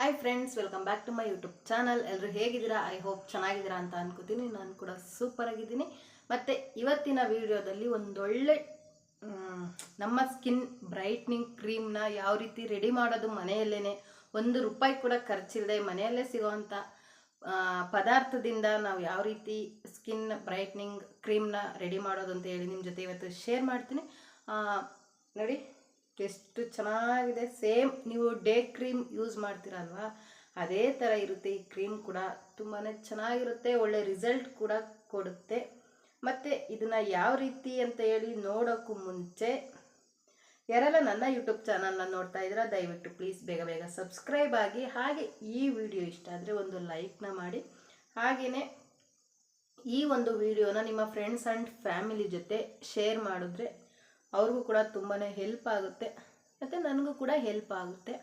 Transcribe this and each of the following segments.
Hi friends welcome back to my YouTube channel ಎಲ್ಲರೂ ಹೇಗಿದ್ದೀರಾ? I hope ಚೆನ್ನಾಗಿದ್ದೀರಾ ಅಂತ ಅನ್ಕೋತೀನಿ. ನಾನು ಕೂಡ ಸೂಪರ್ ಆಗಿದ್ದೀನಿ. ಮತ್ತು ಇವತ್ತಿನ ವಿಡಿಯೋದಲ್ಲಿ ಒಂದೊಳ್ಳೆ ನಮ್ಮ ಸ್ಕಿನ್ ಬ್ರೈಟ್ನಿಂಗ್ ಕ್ರೀಮ್ನ ಯಾವ ರೀತಿ ರೆಡಿ ಮಾಡೋದು ಮನೆಯಲ್ಲೇ ಒಂದು ರೂಪಾಯಿ ಕೂಡ ಖರ್ಚಿಲ್ಲದೆ ಮನೆಯಲ್ಲೇ ಸಿಗೋವಂಥ ಪದಾರ್ಥದಿಂದ ನಾವು ಯಾವ ರೀತಿ ಸ್ಕಿನ್ ಬ್ರೈಟ್ನಿಂಗ್ ಕ್ರೀಮ್ನ ರೆಡಿ ಮಾಡೋದು ಅಂತ ಹೇಳಿ ನಿಮ್ಮ ಜೊತೆ ಇವತ್ತು ಶೇರ್ ಮಾಡ್ತೀನಿ. ನೋಡಿ ಎಷ್ಟು ಚೆನ್ನಾಗಿದೆ. ಸೇಮ್ ನೀವು ಡೇ ಕ್ರೀಮ್ ಯೂಸ್ ಮಾಡ್ತೀರಲ್ವಾ, ಅದೇ ಥರ ಇರುತ್ತೆ ಈ ಕ್ರೀಮ್ ಕೂಡ. ತುಂಬಾ ಚೆನ್ನಾಗಿರುತ್ತೆ, ಒಳ್ಳೆ ರಿಸಲ್ಟ್ ಕೂಡ ಕೊಡುತ್ತೆ. ಮತ್ತು ಇದನ್ನು ಯಾವ ರೀತಿ ಅಂತ ಹೇಳಿ ನೋಡೋಕ್ಕೂ ಮುಂಚೆ, ಯಾರೆಲ್ಲ ನನ್ನ ಯೂಟ್ಯೂಬ್ ಚಾನಲ್ನ ನೋಡ್ತಾ ಇದ್ದೀರಾ, ದಯವಿಟ್ಟು ಪ್ಲೀಸ್ ಬೇಗ ಬೇಗ ಸಬ್ಸ್ಕ್ರೈಬ್ ಆಗಿ, ಹಾಗೆ ಈ ವಿಡಿಯೋ ಇಷ್ಟ ಆದರೆ ಒಂದು ಲೈಕ್ನ ಮಾಡಿ. ಹಾಗೆಯೇ ಈ ಒಂದು ವಿಡಿಯೋನ ನಿಮ್ಮ ಫ್ರೆಂಡ್ಸ್ ಆ್ಯಂಡ್ ಫ್ಯಾಮಿಲಿ ಜೊತೆ ಶೇರ್ ಮಾಡಿದ್ರೆ ಅವ್ರಿಗೂ ಕೂಡ ತುಂಬಾ ಹೆಲ್ಪ್ ಆಗುತ್ತೆ. ಮತ್ತು ನನಗೂ ಕೂಡ ಹೆಲ್ಪ್ ಆಗುತ್ತೆ.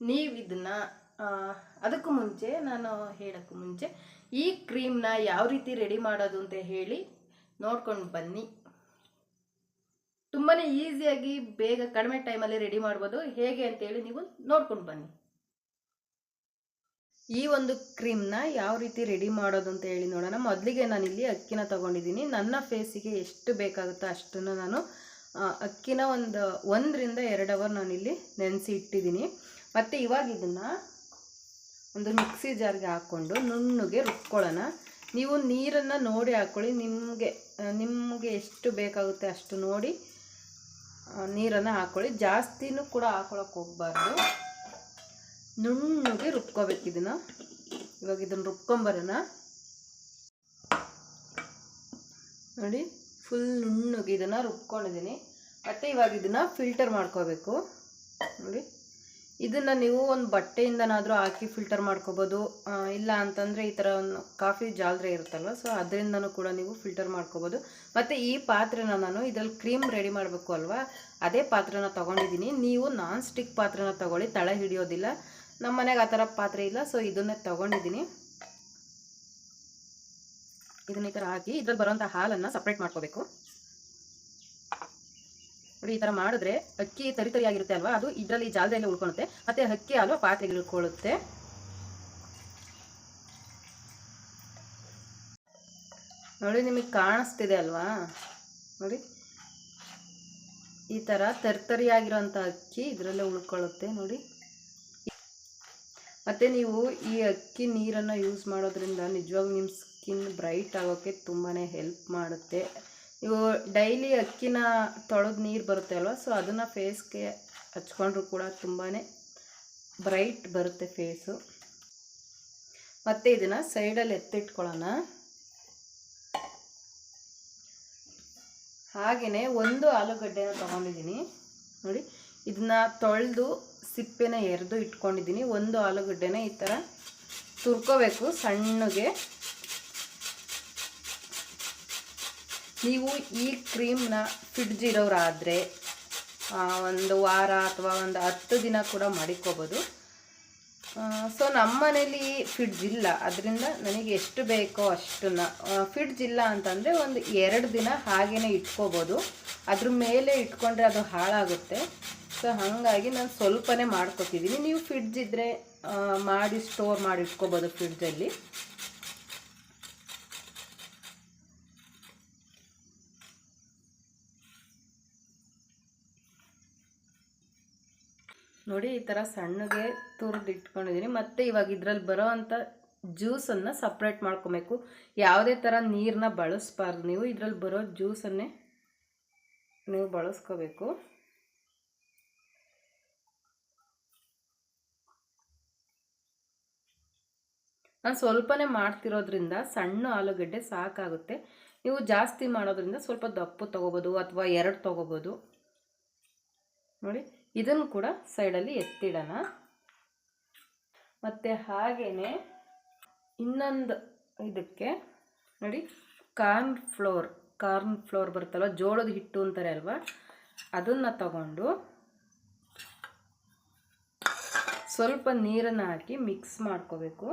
ನೀವು ಇದನ್ನ ಅದಕ್ಕೂ ಮುಂಚೆ, ನಾನು ಹೇಳೋಕ್ಕೂ ಮುಂಚೆ, ಈ ಕ್ರೀಮ್ನ ಯಾವ ರೀತಿ ರೆಡಿ ಮಾಡೋದು ಅಂತ ಹೇಳಿ ನೋಡ್ಕೊಂಡು ಬನ್ನಿ. ತುಂಬಾ ಈಸಿಯಾಗಿ ಬೇಗ ಕಡಿಮೆ ಟೈಮಲ್ಲಿ ರೆಡಿ ಮಾಡ್ಬೋದು. ಹೇಗೆ ಅಂತೇಳಿ ನೀವು ನೋಡ್ಕೊಂಡು ಬನ್ನಿ. ಈ ಒಂದು ಕ್ರೀಮ್ನ ಯಾವ ರೀತಿ ರೆಡಿ ಮಾಡೋದು ಅಂತ ಹೇಳಿ ನೋಡೋಣ. ಮೊದಲಿಗೆ ನಾನಿಲ್ಲಿ ಅಕ್ಕಿನ ತಗೊಂಡಿದ್ದೀನಿ. ನನ್ನ ಫೇಸಿಗೆ ಎಷ್ಟು ಬೇಕಾಗುತ್ತೋ ಅಷ್ಟನ್ನು ನಾನು ಅಕ್ಕಿನ ಒಂದು ಒಂದರಿಂದ ಎರಡು ಅವರ್ ನಾನಿಲ್ಲಿ ನೆನೆಸಿ ಇಟ್ಟಿದ್ದೀನಿ. ಮತ್ತು ಇವಾಗ ಇದನ್ನು ಒಂದು ಮಿಕ್ಸಿ ಜಾರ್ಗೆ ಹಾಕ್ಕೊಂಡು ನುಣ್ಣಗೆ ರುಬ್ಕೊಳ್ಳೋಣ. ನೀವು ನೀರನ್ನು ನೋಡಿ ಹಾಕ್ಕೊಳ್ಳಿ ನಿಮಗೆ ನಿಮಗೆ ಎಷ್ಟು ಬೇಕಾಗುತ್ತೆ ಅಷ್ಟು ನೋಡಿ ನೀರನ್ನು ಹಾಕ್ಕೊಳ್ಳಿ ಜಾಸ್ತಿನೂ ಕೂಡ ಹಾಕ್ಕೊಳಕ್ಕೆ ಹೋಗ್ಬಾರ್ದು. ನುಣ್ಣಗೆ ರುಬ್ಕೋಬೇಕು ಇದನ್ನು. ಇವಾಗ ಇದನ್ನು ರುಬ್ಕೊಂಬರೋಣ. ನೋಡಿ ಫುಲ್ ನುಣ್ಣಗೆ ಇದನ್ನು ರುಬ್ಕೊಂಡಿದ್ದೀನಿ. ಮತ್ತು ಇವಾಗ ಇದನ್ನು ಫಿಲ್ಟರ್ ಮಾಡ್ಕೋಬೇಕು. ನೋಡಿ, ಇದನ್ನು ನೀವು ಒಂದು ಬಟ್ಟೆಯಿಂದನಾದರೂ ಹಾಕಿ ಫಿಲ್ಟರ್ ಮಾಡ್ಕೋಬೋದು. ಇಲ್ಲ ಅಂತಂದರೆ ಈ ಥರ ಒಂದು ಕಾಫಿ ಜಾಲ್ರೆ ಇರುತ್ತಲ್ವ ಸೊ ಅದರಿಂದನೂ ಕೂಡ ನೀವು ಫಿಲ್ಟರ್ ಮಾಡ್ಕೋಬೋದು. ಮತ್ತು ಈ ಪಾತ್ರೆನ ನಾನು ಇದರಲ್ಲಿ ಕ್ರೀಮ್ ರೆಡಿ ಮಾಡಬೇಕು ಅಲ್ವಾ, ಅದೇ ಪಾತ್ರೆನ ತೊಗೊಂಡಿದ್ದೀನಿ. ನೀವು ನಾನ್ ಸ್ಟಿಕ್ ಪಾತ್ರೆನ ತೊಗೊಳ್ಳಿ, ತಳ ಹಿಡಿಯೋದಿಲ್ಲ. ನಮ್ಮ ಮನೆಗೆ ಆ ಥರ ಪಾತ್ರೆ ಇಲ್ಲ ಸೊ ಇದನ್ನೇ ತೊಗೊಂಡಿದ್ದೀನಿ. ಇದನ್ನ ಈ ಥರ ಹಾಕಿ, ಇದ್ರಲ್ಲಿ ಬರೋಂಥ ಹಾಲನ್ನು ಸಪ್ರೇಟ್ ಮಾಡ್ಕೋಬೇಕು. ನೋಡಿ, ಈ ಥರ ಮಾಡಿದ್ರೆ ಅಕ್ಕಿ ತರಿ ತರಿಯಾಗಿರುತ್ತೆ ಅಲ್ವಾ? ಅದು ಇದರಲ್ಲಿ ಜಾಲದಲ್ಲಿ ಉಳ್ಕೊಳುತ್ತೆ ಮತ್ತು ಅಕ್ಕಿ ಹಾಲು ಪಾತ್ರೆಗೆ ಉಳ್ಕೊಳ್ಳುತ್ತೆ. ನೋಡಿ, ನಿಮಗೆ ಕಾಣಿಸ್ತಿದೆ ಅಲ್ವಾ? ನೋಡಿ. ಈ ಥರ ತರ್ತರಿಯಾಗಿರೋಂಥ ಅಕ್ಕಿ ಇದರಲ್ಲೇ ಉಳ್ಕೊಳ್ಳುತ್ತೆ, ನೋಡಿ. ಮತ್ತು ನೀವು ಈ ಅಕ್ಕಿ ನೀರನ್ನು ಯೂಸ್ ಮಾಡೋದ್ರಿಂದ ನಿಜವಾಗ್ಲೂ ನಿಮ್ಮ ಸ್ಕಿನ್ ಬ್ರೈಟ್ ಆಗೋಕ್ಕೆ ತುಂಬಾ ಹೆಲ್ಪ್ ಮಾಡುತ್ತೆ. ನೀವು ಡೈಲಿ ಅಕ್ಕಿನ ತೊಳೆದು ನೀರು ಬರುತ್ತೆ ಅಲ್ವಾ? ಸೊ ಅದನ್ನು ಫೇಸ್ಗೆ ಹಚ್ಕೊಂಡ್ರು ಕೂಡ ತುಂಬಾ ಬ್ರೈಟ್ ಬರುತ್ತೆ ಫೇಸು ಮತ್ತು ಇದನ್ನು ಸೈಡಲ್ಲಿ ಎತ್ತಿಟ್ಕೊಳ್ಳೋಣ. ಹಾಗೆಯೇ ಒಂದು ಆಲೂಗಡ್ಡೆನ ತೊಗೊಂಡಿದ್ದೀನಿ. ನೋಡಿ ಇದನ್ನ ತೊಳೆದು ಸಿಪ್ಪೆನ ಎರೆದು ಇಟ್ಕೊಂಡಿದ್ದೀನಿ. ಒಂದು ಆಲೂಗಡ್ಡೆನ ಈ ಥರ ತುರ್ಕೋಬೇಕು ಸಣ್ಣಗೆ. ನೀವು ಈ ಕ್ರೀಮ್ನ ಫ್ರಿಡ್ಜ್ ಇರೋರಾದರೆ ಒಂದು ವಾರ ಅಥವಾ ಒಂದು ಹತ್ತು ದಿನ ಕೂಡ ಮಾಡಿಕೋಬೋದು. ಸೊ ನಮ್ಮ ಮನೇಲಿ ಫ್ರಿಡ್ಜ್ ಇಲ್ಲ. ಅದರಿಂದ ನನಗೆ ಎಷ್ಟು ಬೇಕೋ ಅಷ್ಟನ್ನು. ಫ್ರಿಡ್ಜ್ ಇಲ್ಲ ಅಂತಂದರೆ ಒಂದು ಎರಡು ದಿನ ಹಾಗೆಯೇ ಇಟ್ಕೋಬೋದು. ಅದ್ರ ಮೇಲೆ ಇಟ್ಕೊಂಡ್ರೆ ಅದು ಹಾಳಾಗುತ್ತೆ. ಸೊ ಹಾಗಾಗಿ ನಾನು ಸ್ವಲ್ಪನೇ ಮಾಡ್ಕೊತಿದ್ದೀನಿ ನೀವು ಫ್ರಿಡ್ಜ್ ಇದ್ದರೆ ಮಾಡಿ ಸ್ಟೋರ್ ಮಾಡಿ ಇಟ್ಕೋಬೋದು ಫ್ರಿಡ್ಜಲ್ಲಿ ನೋಡಿ, ಈ ಥರ ಸಣ್ಣಗೆ ತುರಿದು ಇಟ್ಕೊಂಡಿದ್ದೀನಿ ಮತ್ತು ಇವಾಗ ಇದ್ರಲ್ಲಿ ಬರೋ ಅಂಥ ಜ್ಯೂಸನ್ನು ಸಪ್ರೇಟ್ ಮಾಡ್ಕೊಬೇಕು. ಯಾವುದೇ ಥರ ನೀರನ್ನ ಬಳಸ್ಬಾರ್ದು. ನೀವು ಇದರಲ್ಲಿ ಬರೋ ಜ್ಯೂಸನ್ನೇ ನೀವು ಬಳಸ್ಕೋಬೇಕು. ನಾನು ಸ್ವಲ್ಪನೇ ಮಾಡ್ತಿರೋದ್ರಿಂದ ಸಣ್ಣ ಆಲೂಗಡ್ಡೆ ಸಾಕಾಗುತ್ತೆ. ನೀವು ಜಾಸ್ತಿ ಮಾಡೋದ್ರಿಂದ ಸ್ವಲ್ಪ ದಪ್ಪು ತೊಗೋಬೋದು ಅಥವಾ ಎರಡು ತೊಗೋಬೋದು. ನೋಡಿ, ಇದನ್ನು ಕೂಡ ಸೈಡಲ್ಲಿ ಎತ್ತಿಡೋಣ. ಮತ್ತು ಹಾಗೆಯೇ ಇನ್ನೊಂದು ಇದಕ್ಕೆ, ನೋಡಿ, ಕಾರ್ನ್ ಫ್ಲೋರ್ ಕಾರ್ನ್ ಫ್ಲೋರ್ ಬರುತ್ತಲ್ವ, ಜೋಳದ ಹಿಟ್ಟು ಅಂತಾರೆ ಅಲ್ವಾ, ಅದನ್ನು ತಗೊಂಡು ಸ್ವಲ್ಪ ನೀರನ್ನು ಹಾಕಿ ಮಿಕ್ಸ್ ಮಾಡ್ಕೋಬೇಕು.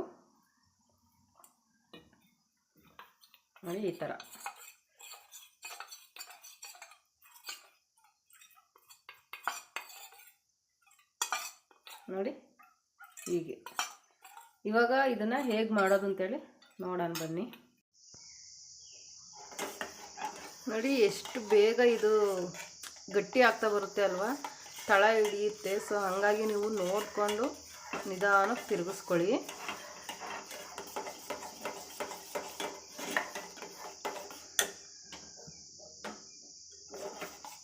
ನೋಡಿ ಈ ಥರ. ನೋಡಿ, ಹೀಗೆ. ಇವಾಗ ಇದನ್ನು ಹೇಗೆ ಮಾಡೋದು ಅಂತೇಳಿ ನೋಡೋಣ ಬನ್ನಿ. ನೋಡಿ, ಎಷ್ಟು ಬೇಗ ಇದು ಗಟ್ಟಿ ಆಗ್ತಾ ಬರುತ್ತೆ ಅಲ್ವಾ? ತಳ ಹಿಡಿಯುತ್ತೆ. ಸೊ ಹಾಗಾಗಿ ನೀವು ನೋಡಿಕೊಂಡು ನಿಧಾನಕ್ಕೆ ತಿರುಗಿಸ್ಕೊಳ್ಳಿ.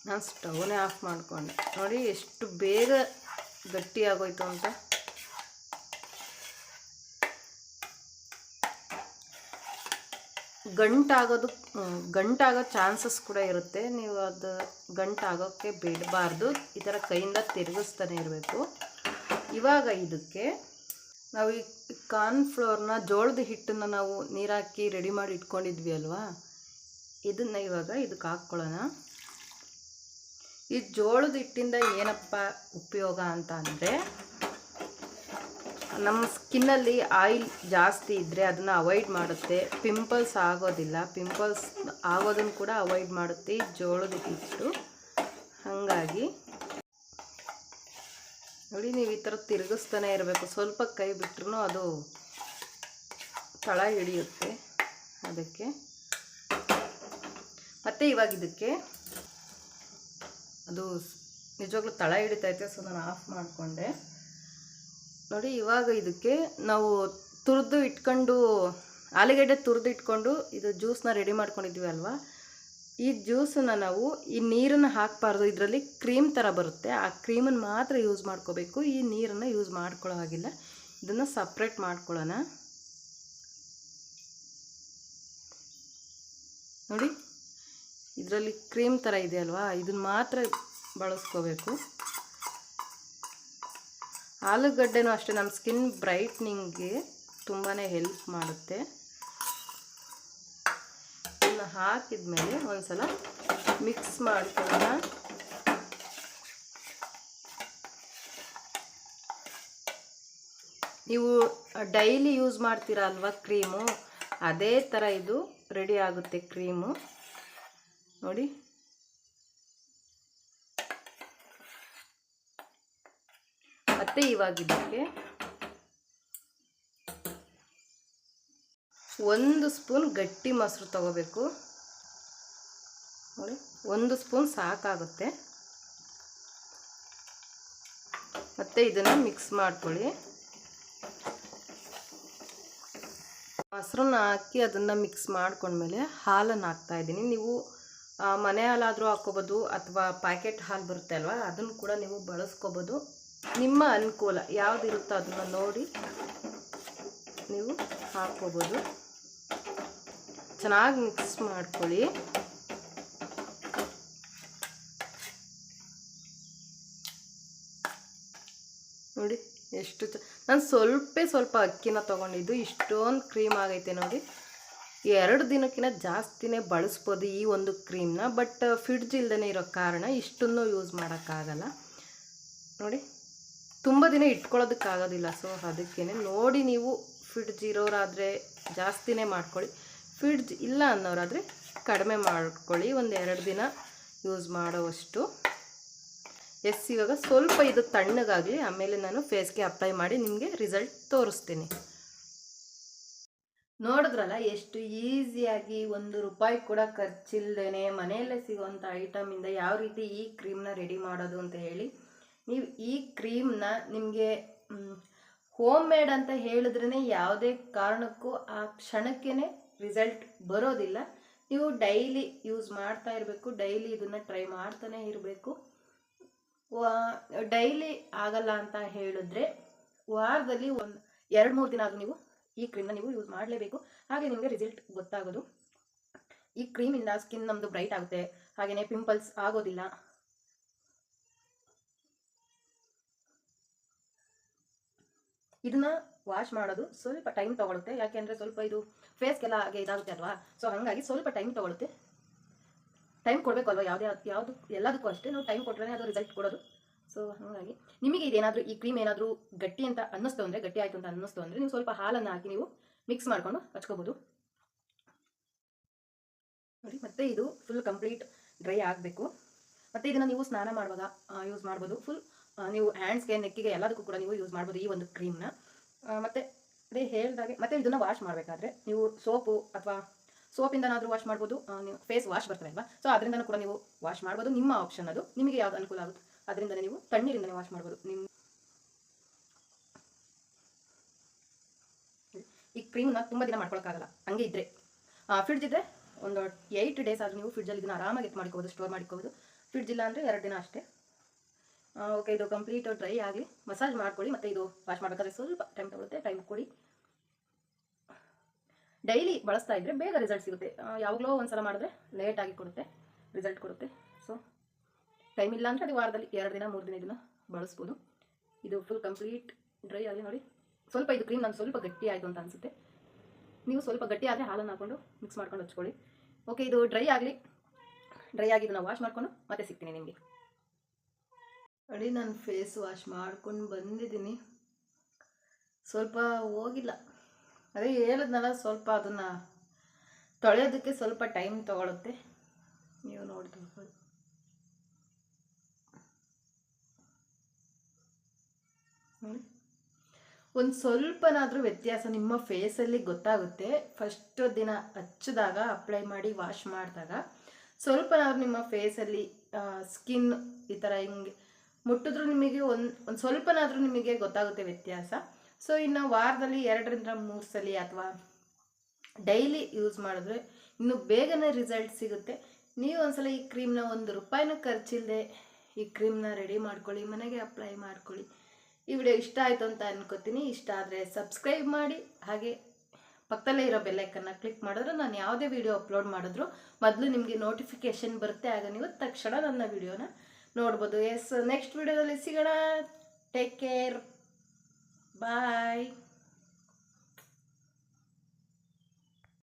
ನಾನು ಸ್ಟವ್ನೇ ಆಫ್ ಮಾಡಿಕೊಂಡೆ. ನೋಡಿ ಎಷ್ಟು ಬೇಗ ಗಟ್ಟಿ ಆಗೋಯ್ತು ಅಂತ. ಗಂಟಾಗೋದು ಗಂಟಾಗೋ ಚಾನ್ಸಸ್ ಕೂಡ ಇರುತ್ತೆ. ನೀವು ಅದು ಗಂಟಾಗೋಕ್ಕೆ ಬಿಡಬಾರ್ದು. ಈ ಥರ ಕೈಯಿಂದ ತಿರುಗಿಸ್ತಾನೆ ಇರಬೇಕು. ಇವಾಗ ಇದಕ್ಕೆ ನಾವು ಈ ಕಾರ್ನ್ಫ್ಲೋರ್ನ ಜೋಳದ ಹಿಟ್ಟನ್ನು ನಾವು ನೀರಾಕಿ ರೆಡಿ ಮಾಡಿ ಇಟ್ಕೊಂಡಿದ್ವಿ ಅಲ್ವಾ? ಇದನ್ನು ಇವಾಗ ಇದಕ್ಕೆ ಹಾಕ್ಕೊಳ್ಳೋಣ. ಈ ಜೋಳದ ಹಿಟ್ಟಿಂದ ಏನಪ್ಪ ಉಪಯೋಗ ಅಂತ ಅಂದರೆ ನಮ್ಮ ಸ್ಕಿನ್ನಲ್ಲಿ ಆಯಿಲ್ ಜಾಸ್ತಿ ಇದ್ದರೆ ಅದನ್ನು ಅವಾಯ್ಡ್ ಮಾಡುತ್ತೆ. ಪಿಂಪಲ್ಸ್ ಆಗೋದಿಲ್ಲ. ಪಿಂಪಲ್ಸ್ ಆಗೋದನ್ನು ಕೂಡ ಅವಾಯ್ಡ್ ಮಾಡುತ್ತೆ ಜೋಳದ ಹಿಟ್ಟು. ಹಾಗಾಗಿ ನೋಡಿ ನೀವು ಈ ಥರ ತಿರುಗಿಸ್ತಾನೆ ಇರಬೇಕು. ಸ್ವಲ್ಪ ಕೈ ಬಿಟ್ರೂ ಅದು ತಳ ಹಿಡಿಯುತ್ತೆ. ಅದಕ್ಕೆ ಮತ್ತು ಇವಾಗ ಇದಕ್ಕೆ ಅದು ನಿಜವಾಗ್ಲೂ ತಳ ಹಿಡಿತೈತೆ ಸೊ ನಾನು ಆಫ್ ಮಾಡಿಕೊಂಡೆ. ನೋಡಿ, ಇವಾಗ ಇದಕ್ಕೆ ನಾವು ತುರಿದು ಇಟ್ಕೊಂಡು, ಆಲೂಗಡ್ಡೆ ತುರಿದು ಇಟ್ಕೊಂಡು ಇದು ಜ್ಯೂಸ್ನ ರೆಡಿ ಮಾಡ್ಕೊಂಡಿದ್ವಿ ಅಲ್ವಾ? ಈ ಜ್ಯೂಸನ್ನು ನಾವು ಈ ನೀರನ್ನು ಹಾಕಬಾರ್ದು, ಇದರಲ್ಲಿ ಕ್ರೀಮ್ ಥರ ಬರುತ್ತೆ. ಆ ಕ್ರೀಮನ್ನು ಮಾತ್ರ ಯೂಸ್ ಮಾಡ್ಕೋಬೇಕು. ಈ ನೀರನ್ನು ಯೂಸ್ ಮಾಡ್ಕೊಳ್ಳೋ ಹಾಗಿಲ್ಲ. ಇದನ್ನು ಸಪ್ರೇಟ್ ಮಾಡ್ಕೊಳ್ಳೋಣ. ನೋಡಿ ಇದರಲ್ಲಿ ಕ್ರೀಮ್ ಥರ ಇದೆ ಅಲ್ವಾ? ಇದನ್ನು ಮಾತ್ರ ಬಳಸ್ಕೋಬೇಕು. ಆಲೂಗಡ್ಡೆನೂ ಅಷ್ಟೇ, ನಮ್ಮ ಸ್ಕಿನ್ ಬ್ರೈಟ್ನಿಂಗ್ಗೆ ತುಂಬಾ ಹೆಲ್ಪ್ ಮಾಡುತ್ತೆ. ಇದನ್ನು ಹಾಕಿದ ಮೇಲೆ ಒಂದ್ಸಲ ಮಿಕ್ಸ್ ಮಾಡ್ಕೊಳ್ಳೋಣ. ನೀವು ಡೈಲಿ ಯೂಸ್ ಮಾಡ್ತೀರಾ ಅಲ್ವಾ ಕ್ರೀಮು? ಅದೇ ಥರ ಇದು ರೆಡಿ ಆಗುತ್ತೆ ಕ್ರೀಮು. ನೋಡಿ. ಮತ್ತೆ ಇವಾಗ ಇದಕ್ಕೆ ಒಂದು ಸ್ಪೂನ್ ಗಟ್ಟಿ ಮೊಸರು ತಗೋಬೇಕು. ನೋಡಿ, ಒಂದು ಸ್ಪೂನ್ ಸಾಕಾಗುತ್ತೆ. ಮತ್ತೆ ಇದನ್ನು ಮಿಕ್ಸ್ ಮಾಡ್ಕೊಳ್ಳಿ. ಮೊಸರನ್ನ ಹಾಕಿ ಅದನ್ನು ಮಿಕ್ಸ್ ಮಾಡ್ಕೊಂಡ್ಮೇಲೆ ಹಾಲನ್ನು ಹಾಕ್ತಾ ಇದ್ದೀನಿ. ನೀವು ಮನೆ ಹಾಲಾದರೂ ಹಾಕ್ಕೋಬೋದು ಅಥವಾ ಪ್ಯಾಕೆಟ್ ಹಾಲು ಬರುತ್ತೆ ಅಲ್ವಾ? ಅದನ್ನು ಕೂಡ ನೀವು ಬಳಸ್ಕೋಬೋದು. ನಿಮ್ಮ ಅನುಕೂಲ ಯಾವುದಿರುತ್ತೋ ಅದನ್ನ ನೋಡಿ ನೀವು ಹಾಕ್ಕೋಬೋದು. ಚೆನ್ನಾಗಿ ಮಿಕ್ಸ್ ಮಾಡ್ಕೊಳ್ಳಿ. ನೋಡಿ ಎಷ್ಟು ನಾನು ಸ್ವಲ್ಪ ಸ್ವಲ್ಪ ಅಕ್ಕಿನ ತೊಗೊಂಡಿದ್ದು, ಇಷ್ಟೊಂದು ಕ್ರೀಮ್ ಆಗೈತೆ ನೋಡಿ. ಎರಡು ದಿನಕ್ಕಿಂತ ಜಾಸ್ತಿನೇ ಬಳಸ್ಬೋದು ಈ ಒಂದು ಕ್ರೀಮ್ನ, ಬಟ್ ಫ್ರಿಡ್ಜ್ ಇಲ್ಲದೇ ಇರೋ ಕಾರಣ ಇಷ್ಟನ್ನು ಯೂಸ್ ಮಾಡೋಕ್ಕಾಗಲ್ಲ. ನೋಡಿ, ತುಂಬ ದಿನ ಇಟ್ಕೊಳ್ಳೋದಕ್ಕಾಗೋದಿಲ್ಲ. ಸೊ ಅದಕ್ಕೇ ನೋಡಿ ನೀವು ಫ್ರಿಡ್ಜ್ ಇರೋರಾದರೆ ಜಾಸ್ತಿನೇ ಮಾಡ್ಕೊಳ್ಳಿ. ಫ್ರಿಡ್ಜ್ ಇಲ್ಲ ಅನ್ನೋರಾದರೆ ಕಡಿಮೆ ಮಾಡ್ಕೊಳ್ಳಿ. ಒಂದು ಎರಡು ದಿನ ಯೂಸ್ ಮಾಡೋವಷ್ಟು. ಎಸ್, ಇವಾಗ ಸ್ವಲ್ಪ ಇದು ತಣ್ಣಗಾಗಲಿ, ಆಮೇಲೆ ನಾನು ಫೇಸ್ಗೆ ಅಪ್ಲೈ ಮಾಡಿ ನಿಮಗೆ ರಿಸಲ್ಟ್ ತೋರಿಸ್ತೀನಿ. ನೋಡಿದ್ರಲ್ಲ, ಎಷ್ಟು ಈಸಿಯಾಗಿ ಒಂದು ರೂಪಾಯಿ ಕೂಡ ಖರ್ಚಿಲ್ಲದೇನೆ ಮನೆಯಲ್ಲೇ ಸಿಗುವಂಥ ಐಟಮಿಂದ ಯಾವ ರೀತಿ ಈ ಕ್ರೀಮ್ನ ರೆಡಿ ಮಾಡೋದು ಅಂತ ಹೇಳಿ, ನೀವು ಈ ಕ್ರೀಮ್ನ ನಿಮಗೆ, ಹೋಮ್ ಮೇಡ್ ಅಂತ ಹೇಳಿದ್ರೇ ಯಾವುದೇ ಕಾರಣಕ್ಕೂ ಆ ಕ್ಷಣಕ್ಕೇ ರಿಸಲ್ಟ್ ಬರೋದಿಲ್ಲ. ನೀವು ಡೈಲಿ ಯೂಸ್ ಮಾಡ್ತಾ ಇರಬೇಕು, ಡೈಲಿ ಇದನ್ನು ಟ್ರೈ ಮಾಡ್ತಾನೆ ಇರಬೇಕು. ಡೈಲಿ ಆಗಲ್ಲ ಅಂತ ಹೇಳಿದ್ರೆ ವಾರದಲ್ಲಿ ಒಂದು, ಎರಡು ಮೂರು ದಿನ ಆಗ ನೀವು ಈ ಕ್ರೀಮ್ನ ನೀವು ಯೂಸ್ ಮಾಡಲೇಬೇಕು. ಹಾಗೆ ನಿಮಗೆ ರಿಸಲ್ಟ್ ಗೊತ್ತಾಗೋದು. ಈ ಕ್ರೀಮಿಂದ ಸ್ಕಿನ್ ನಮ್ಮದು ಬ್ರೈಟ್ ಆಗುತ್ತೆ. ಹಾಗೆಯೇ ಪಿಂಪಲ್ಸ್ ಆಗೋದಿಲ್ಲ. ಇದನ್ನ ವಾಶ್ ಮಾಡೋದು ಸ್ವಲ್ಪ ಟೈಮ್ ತಗೊಳುತ್ತೆ. ಯಾಕೆಂದರೆ ಸ್ವಲ್ಪ ಇದು ಫೇಸ್ಗೆಲ್ಲ ಹಾಗೆ ಇದಾಗುತ್ತೆ ಅಲ್ವಾ? ಸೊ ಹಾಗಾಗಿ ಸ್ವಲ್ಪ ಟೈಮ್ ತಗೊಳುತ್ತೆ. ಟೈಮ್ ಕೊಡಬೇಕು ಅಲ್ವಾ? ಯಾವುದೇ ಯಾವುದು, ಎಲ್ಲದಕ್ಕೂ ಅಷ್ಟೇ. ನಾವು ಟೈಮ್ ಕೊಟ್ಟರೆ ಅದು ರಿಸಲ್ಟ್ ಕೊಡೋದು. ಸೊ ಹಾಗಾಗಿ ನಿಮಗೆ ಇದೇನಾದರೂ ಈ ಕ್ರೀಮ್ ಏನಾದರೂ ಗಟ್ಟಿ ಅಂತ ಅನ್ನಿಸ್ತು ಅಂದರೆ, ಗಟ್ಟಿ ಆಯಿತು ಅಂತ ಅನ್ನಿಸ್ತು ಅಂದರೆ ನೀವು ಸ್ವಲ್ಪ ಹಾಲನ್ನು ಹಾಕಿ ನೀವು ಮಿಕ್ಸ್ ಮಾಡ್ಕೊಂಡು ಹಚ್ಕೋಬೋದು ನೋಡಿ, ಮತ್ತೆ ಇದು ಫುಲ್ ಕಂಪ್ಲೀಟ್ ಡ್ರೈ ಆಗಬೇಕು. ಮತ್ತು ಇದನ್ನು ನೀವು ಸ್ನಾನ ಮಾಡುವಾಗ ಯೂಸ್ ಮಾಡ್ಬೋದು. ಫುಲ್ ನೀವು ಹ್ಯಾಂಡ್ಸ್ಗೆ ನೆಕ್ಕಿಗೆ ಎಲ್ಲದಕ್ಕೂ ಕೂಡ ನೀವು ಯೂಸ್ ಮಾಡ್ಬೋದು ಈ ಒಂದು ಕ್ರೀಮ್ನ ಮತ್ತು ಅದೇ ಹೇಳ್ದಾಗೆ, ಮತ್ತೆ ಇದನ್ನು ವಾಶ್ ಮಾಡಬೇಕಾದ್ರೆ ನೀವು ಸೋಪು ಅಥವಾ ಸೋಪಿಂದನಾದರೂ ವಾಶ್ ಮಾಡ್ಬೋದು. ನೀವು ಫೇಸ್ ವಾಶ್ ಬರ್ತದೆ ಅಲ್ವಾ? ಸೊ ಅದರಿಂದನೂ ಕೂಡ ನೀವು ವಾಶ್ ಮಾಡ್ಬೋದು. ನಿಮ್ಮ ಆಪ್ಷನ್ ಅದು. ನಿಮಗೆ ಯಾವ್ದು ಅನುಕೂಲ ಆಗುತ್ತೆ? ಅದರಿಂದನೇ ನೀವು ತಣ್ಣೀರಿಂದ ವಾಶ್ ಮಾಡ್ಬೋದು. ನಿಮ್ಮ ಈ ಕ್ರೀಮ್ನ ತುಂಬ ದಿನ ಮಾಡ್ಕೊಳಕ್ಕಾಗಲ್ಲ. ಹಂಗೆ ಇದ್ರೆ. ಫ್ರಿಡ್ಜ್ ಇದ್ರೆ ಒಂದು ಏಯ್ಟ್ ಡೇಸ್ ಆದರೂ ನೀವು ಫ್ರಿಡ್ಜಲ್ಲಿ ಇದನ್ನು ಆರಾಮಾಗಿ ಎತ್ತು ಮಾಡ್ಕೋಬೋದು ಸ್ಟೋರ್ ಮಾಡ್ಕೋಬೋದು. ಫ್ರಿಡ್ಜ್ ಇಲ್ಲ ಅಂದರೆ ಎರಡು ದಿನ ಅಷ್ಟೇ. ಓಕೆ ಇದು ಕಂಪ್ಲೀಟ್ ಡ್ರೈ ಆಗಲಿ ಮಸಾಜ್ ಮಾಡ್ಕೊಳ್ಳಿ, ಮತ್ತು ಇದು ವಾಶ್ ಮಾಡಬೇಕಾದ್ರೆ ಸ್ವಲ್ಪ ಟೈಮ್ ತಗೊಳುತ್ತೆ ಟೈಮ್ ಕೊಡಿ. ಡೈಲಿ ಬಳಸ್ತಾ ಇದ್ರೆ ಬೇಗ ರಿಸಲ್ಟ್ ಸಿಗುತ್ತೆ. ಯಾವಾಗಲೋ ಒಂದು ಸಲ ಮಾಡಿದ್ರೆ ಲೇಟಾಗಿ ಕೊಡುತ್ತೆ ರಿಸಲ್ಟ್ ಕೊಡುತ್ತೆ. ಸೊ ಟೈಮ್ ಇಲ್ಲ ಅಂದರೆ ಅದು ವಾರದಲ್ಲಿ ಎರಡು ದಿನ, ಮೂರು ದಿನ ಇದನ್ನು ಬಳಸ್ಬೋದು. ಇದು ಫುಲ್ ಕಂಪ್ಲೀಟ್ ಡ್ರೈ ಆಗಲಿ ನೋಡಿ. ಸ್ವಲ್ಪ ಇದು ಕ್ರೀಮ್ ನಾನು ಸ್ವಲ್ಪ ಗಟ್ಟಿ ಆಯಿತು ಅಂತ ಅನಿಸುತ್ತೆ. ನೀವು ಸ್ವಲ್ಪ ಗಟ್ಟಿ ಆದರೆ ಹಾಲನ್ನು ಹಾಕೊಂಡು ಮಿಕ್ಸ್ ಮಾಡ್ಕೊಂಡು ಹಚ್ಕೊಳ್ಳಿ. ಓಕೆ ಇದು ಡ್ರೈ ಆಗಲಿ ಡ್ರೈ ಆಗಿ ಇದನ್ನು ವಾಶ್ ಮಾಡಿಕೊಂಡು ಮತ್ತೆ ಸಿಗ್ತೀನಿ ನಿಮಗೆ. ನೋಡಿ, ನಾನು ಫೇಸ್ ವಾಶ್ ಮಾಡ್ಕೊಂಡು ಬಂದಿದ್ದೀನಿ. ಸ್ವಲ್ಪ ಹೋಗಿಲ್ಲ. ಅದೇ ಹೇಳಿದ್ನಲ್ಲ, ಸ್ವಲ್ಪ ಅದನ್ನು ತೊಳೆಯೋದಕ್ಕೆ ಸ್ವಲ್ಪ ಟೈಮ್ ತೊಗೊಳುತ್ತೆ. ನೀವು ನೋಡಿ ಒಂದು ಸ್ವಲ್ಪನಾದರೂ ವ್ಯತ್ಯಾಸ ನಿಮ್ಮ ಫೇಸಲ್ಲಿ ಗೊತ್ತಾಗುತ್ತೆ. ಫಸ್ಟ್ ದಿನ ಹಚ್ಚಿದಾಗ ಅಪ್ಲೈ ಮಾಡಿ ವಾಶ್ ಮಾಡಿದಾಗ, ಸ್ವಲ್ಪನಾದ್ರೂ ನಿಮ್ಮ ಫೇಸಲ್ಲಿ ಸ್ಕಿನ್ ಈ ಥರ ಹಿಂಗೆ ಮುಟ್ಟಿದ್ರೂ ನಿಮಗೆ ಒಂದು ಒಂದು ಸ್ವಲ್ಪನಾದರೂ ನಿಮಗೆ ಗೊತ್ತಾಗುತ್ತೆ ವ್ಯತ್ಯಾಸ. ಸೊ ಇನ್ನು ವಾರದಲ್ಲಿ, ಎರಡರಿಂದ ಮೂರು ಸಲ ಅಥವಾ ಡೈಲಿ ಯೂಸ್ ಮಾಡಿದ್ರೆ ಇನ್ನು ಬೇಗನೆ ರಿಸಲ್ಟ್ ಸಿಗುತ್ತೆ. ನೀವು ಒಂದ್ಸಲ ಈ ಕ್ರೀಮ್ನ ಒಂದು ರೂಪಾಯಿನೂ ಖರ್ಚಿಲ್ಲದೆ ಈ ಕ್ರೀಮ್ನ ರೆಡಿ ಮಾಡ್ಕೊಳ್ಳಿ, ಮನೆಗೆ ಅಪ್ಲೈ ಮಾಡ್ಕೊಳ್ಳಿ. ಈ ವಿಡಿಯೋ ಇಷ್ಟ ಆಯಿತು ಅಂತ ಅನ್ಕೋತೀನಿ. ಇಷ್ಟ ಆದರೆ ಸಬ್ಸ್ಕ್ರೈಬ್ ಮಾಡಿ. ಹಾಗೆ ಪಕ್ಕದಲ್ಲೇ ಇರೋ ಬೆಲ್ಲೈಕನ್ನ ಕ್ಲಿಕ್ ಮಾಡಿದ್ರೆ ನಾನು ಯಾವುದೇ ವಿಡಿಯೋ ಅಪ್ಲೋಡ್ ಮಾಡಿದ್ರು ಮೊದಲು ನಿಮಗೆ ನೋಟಿಫಿಕೇಷನ್ ಬರುತ್ತೆ. ಆಗ ನೀವು ತಕ್ಷಣ ನನ್ನ ವಿಡಿಯೋನ ನೋಡ್ಬೋದು. ಎಸ್ ನೆಕ್ಸ್ಟ್ ವಿಡಿಯೋದಲ್ಲಿ ಸಿಗೋಣ. Take care bye